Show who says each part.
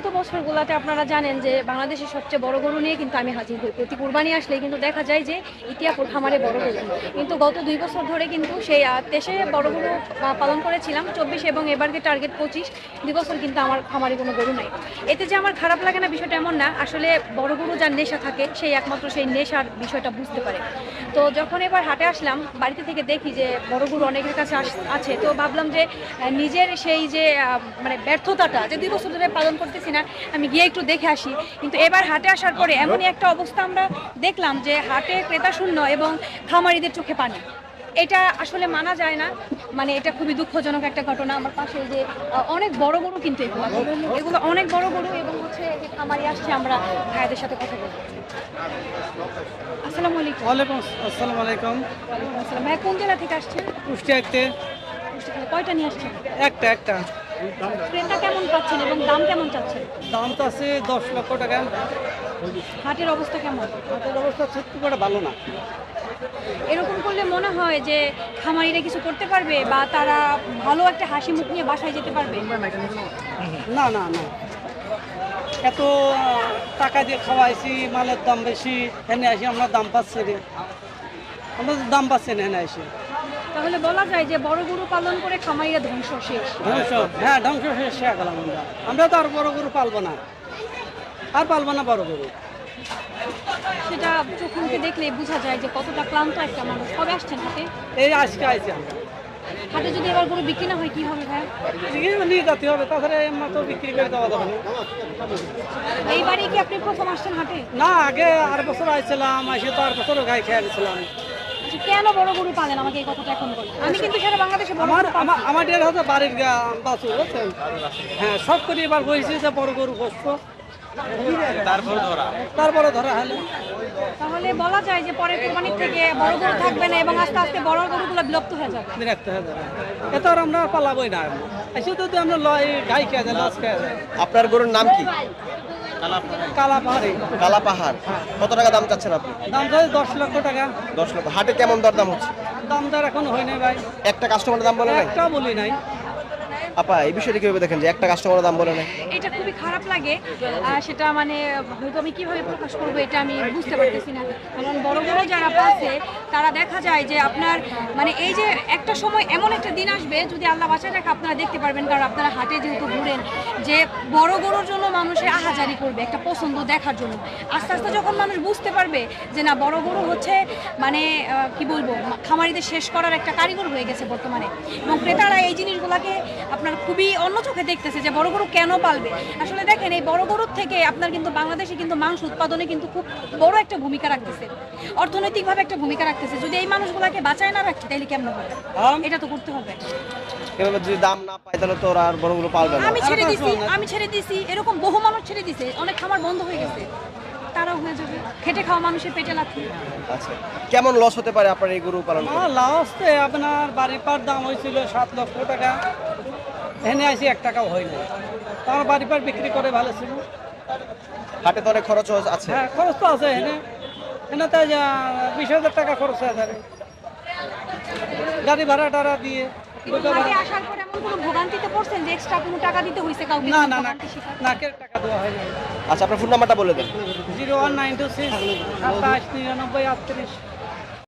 Speaker 1: বিগত বছরগুলোতে আপনারা জানেন যে বাংলাদেশের সবচেয়ে বড় গরু নিয়ে কিন্তু আমি হাজির হই। প্রতি কুরবানি আসলে কিন্তু দেখা যায় যে ইতিয়াপুর খামারে বড় গরু। কিন্তু গত দুই বছর ধরে কিন্তু সেই দেশে বড় গরু পালন করেছিলাম, চব্বিশ এবং এবারকে টার্গেট পঁচিশ। দুই বছর কিন্তু আমার খামারে কোনো গরু নাই। এতে যে আমার খারাপ লাগে না বিষয়টা এমন না, আসলে বড় গরু যার নেশা থাকে, সেই একমাত্র সেই নেশার বিষয়টা বুঝতে পারে। তো যখন এবার হাটে আসলাম, বাড়িতে থেকে দেখি যে বড় গরু অনেকের কাছে আছে। তো ভাবলাম যে নিজের সেই যে মানে ব্যর্থতাটা যে দুই বছর ধরে পালন করতেছি না, আমি গিয়ে একটু দেখে আসি। কিন্তু এবার হাটে আসার পরে এমনই একটা অবস্থা আমরা দেখলাম যে হাটে ক্রেতা শূন্য এবং খামারিদের চোখে পানি। এটা আসলে মানা যায় না। মানে এটা খুবই দুঃখজনক একটা ঘটনা। আমার পাশে যে অনেক বড় গরু কিন্তু এগুলো। এগুলো অনেক বড় গরু এবং হচ্ছে খামারি আসছে আমরা ভাইয়াদের সাথে কথা বলব। আসসালামু আলাইকুম।
Speaker 2: ওয়ালাইকুম আসসালামু আলাইকুম।
Speaker 1: আসসালাম ভাইয়া কোন জেলা থেকে আসছেন?
Speaker 2: কুষ্টিয়া একতে
Speaker 1: কয়টা নিয়ে আসছেন?
Speaker 2: একটা একটা।
Speaker 1: ক্রেতা কেমন পাচ্ছেন এবং দাম কেমন চাচ্ছেন?
Speaker 2: দাম তো আছে দশ লক্ষ টাকা।
Speaker 1: হাটের অবস্থা কেমন?
Speaker 2: হাতের অবস্থা সত্যি করে ভালো না।
Speaker 1: এরকম করলে মনে হয় যে খামারিরা কিছু করতে পারবে বা তারা ভালো একটা হাসি মুখ নিয়ে বাসায় যেতে পারবে?
Speaker 2: না না না। এত টাকা দিয়ে খাওয়াইছি মালের দাম বেশি এনে আসি আমরা দাম পাচ্ছি রে। আমরা দাম পাচ্ছি না এনে আসি।
Speaker 1: তাহলে বলা যায় যে বড় গরু পালন করে খামারিরা ধ্বংস শেষ।
Speaker 2: ধ্বংস? হ্যাঁ ধ্বংস শেষ হয়ে গেলাম আমরা। আমরা তো আর বড় গরু পালবো না। আর পালবো না বড় গরু।
Speaker 1: সেটা চোখ দেখলে বোঝা যায় যে কতটা ক্লান্ত একটা মানুষ। কবে আসছেন হাটে
Speaker 2: এই আজকে আইছি
Speaker 1: হাটে যদি এবার গরু বিক্রি না হয় কি হবে ভাই?
Speaker 2: নিয়ে যেতে হবে তাছাড়া বিক্রি করে দেওয়া যাবে
Speaker 1: কি আপনি প্রথম আসছেন হাটে?
Speaker 2: না আগে আর বছর আইছিলাম এসে তো আর বছর গাই খেয়ে গেছিলাম।
Speaker 1: আচ্ছা, কেন বড় গরু পালেন? আমাকে এই কথাটা এখন বলুন। আমি কিন্তু সারা বাংলাদেশে বড়
Speaker 2: আমার আমার আমার ডের হচ্ছে বাড়ির গা- বাছু হ্যাঁ সব করে এবার বলছি যে বড় গরু বসত তারপরে ধরা। হলো
Speaker 1: তাহলে বলা যায় যে পরের কোরবানির থেকে বড় গরু থাকবে না এবং আস্তে আস্তে বড় গরুগুলো বিলুপ্ত হয়ে যাবে।
Speaker 2: বিরক্ত হয়ে যাবে এত আর আমরা পালাবই না। এসে তো আমরা লয় গাই খেয়ে যায় খেয়ে যায়।
Speaker 3: আপনার গরুর নাম কি?
Speaker 2: কালা পাহাড়ি
Speaker 3: পাহাড় কত টাকা দাম চাচ্ছেন আপনি?
Speaker 2: দাম ধরে দশ লক্ষ টাকা।
Speaker 3: দশ লক্ষ। হাটে কেমন দরদাম হচ্ছে?
Speaker 2: দাম দর এখন হয় নাই ভাই।
Speaker 3: একটা কাস্টমারের দাম বলে নাই?
Speaker 2: একটা বলি নাই।
Speaker 3: আপা এই বিষয়টা কীভাবে দেখেন যে একটা কাস্টমারের দাম বলে নাই?
Speaker 1: এটা খারাপ লাগে সেটা মানে হয়তো আমি কীভাবে প্রকাশ করব এটা আমি বুঝতে পারতেছি না। কারণ বড় বড় যারা পাচ্ছে তারা দেখা যায় যে আপনার মানে এই যে একটা সময় এমন একটা দিন আসবে যদি আল্লাহ বাঁচায় রাখে আপনারা দেখতে পারবেন কারণ আপনারা হাটে যেহেতু ঘুরেন যে বড় গরুর জন্য মানুষে আহাজারি করবে একটা পছন্দ দেখার জন্য। আস্তে আস্তে যখন মানুষ বুঝতে পারবে যে না বড় গরু হচ্ছে মানে কি বলব খামারিদের শেষ করার একটা কারিগর হয়ে গেছে বর্তমানে। এবং ক্রেতারা এই জিনিসগুলোকে আপনার খুবই অন্য চোখে দেখতেছে যে বড় গরু কেন পালবে? আসলে দেখেন এই বড় গরুর থেকে আপনার কিন্তু বাংলাদেশে কিন্তু মাংস উৎপাদনে কিন্তু খুব বড় একটা ভূমিকা রাখতেছে। অর্থনৈতিকভাবে একটা ভূমিকা রাখতেছে। যদি এই মানুষগুলোকে বাঁচায় না রাখি তাহলে কেমন হবে? এটা তো করতে হবে।
Speaker 3: এভাবে যদি দাম না পায় তাহলে তো ওরা আর বড়গুলো পালবে না।
Speaker 1: আমি ছেড়ে দিছি আমি ছেড়ে দিছি এরকম বহু মানুষ ছেড়ে দিছে অনেক খামার বন্ধ হয়ে গেছে। তারাও হয়ে যাবে। খেটে খাওয়া মানুষের পেটে লাগছে
Speaker 3: আচ্ছা কেমন লস হতে পারে আপনার এই গরু পালন করে?
Speaker 2: আমার লাস্টে আপনার বাড়ির পার দাম হয়েছিল সাত লক্ষ টাকা। এনে আসি এক টাকাও হয় না তো আমার বাড়ি পার বিক্রি করে ভালো ছিল।
Speaker 3: হাটে তো অনেক খরচ আছে।
Speaker 2: হ্যাঁ খরচ তো আছে এনে। এনে তো বিশ হাজার টাকা খরচ হয়ে যাবে। গাড়ি ভাড়া টাড়া দিয়ে
Speaker 1: আসার পর এমন কোনো ভোগান্তিতে পড়ছেন যে এক্সট্রা কোনো টাকা দিতে হয়েছে কাউকে?
Speaker 2: না না না
Speaker 1: ভোগান্তি
Speaker 2: নাকের টাকা দেওয়া হয়
Speaker 3: আচ্ছা আপনার ফোন নাম্বারটা বলে দেন।
Speaker 2: Zero one nine two six সাতাশ নিরানব্বই আটত্রিশ।